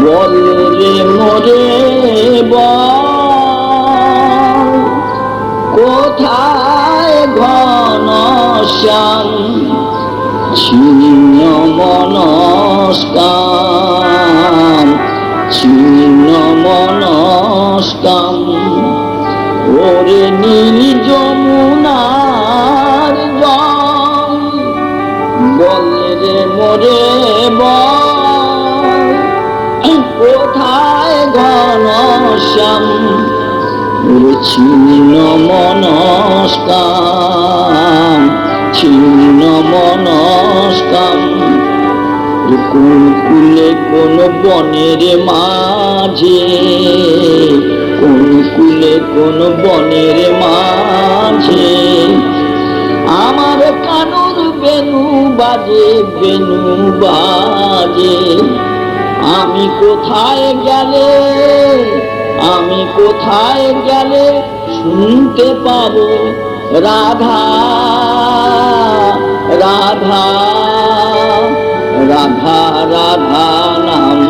বল রে মোরে কোথায় ঘন শ্যাম ছিন্ন মনস্কাম ছিন্ন মনস্কাম ওরে নীল রে মোরে কোথায় ঘন শ্যাম? ওরে ছিন্ন মনস্কাম ছিন্ন মনস্কাম। কোন কুলে কোন বনের মাঝে কোন কুলে কোন বনের মাঝে। বাজে, বেনু বাজে। আমি কোথায় গেলে, আমি কোথায় গেলে শুনতে পাবো? রাধা রাধা রাধা রাধা নাম।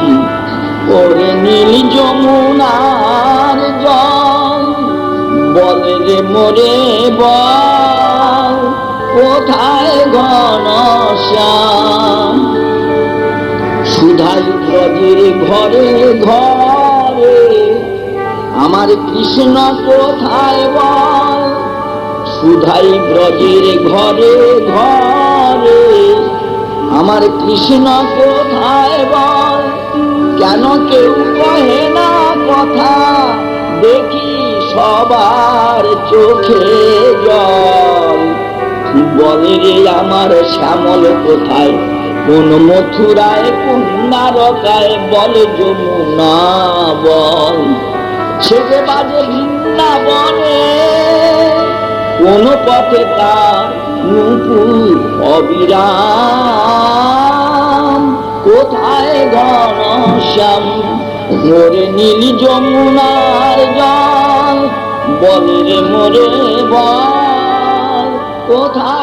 ওরে নীল যমুনার জল, বলে রে মোরে বল। কোথায় ঘন শ্যাম সুধাই ব্রজের ঘরে ঘরে, আমার কৃষ্ণ কোথায় বল? সুধাই ব্রজের ঘরে ঘরে, আমার কৃষ্ণ কোথায় বল? কেন কেউ কহে না কথা? দেখি সবার চোখে জল। বলে আমার শ্যামল কোথায়? কোন মথুরায়, কোন নারকায় বল যমুনা বল। ছেড়ে বাজে বৃন্দাবনে কোন পথে তার অবিরাম। কোথায় ঘন শ্যাম? মোরে নীল যমুনার জল। বলে মোরে বল কোথায়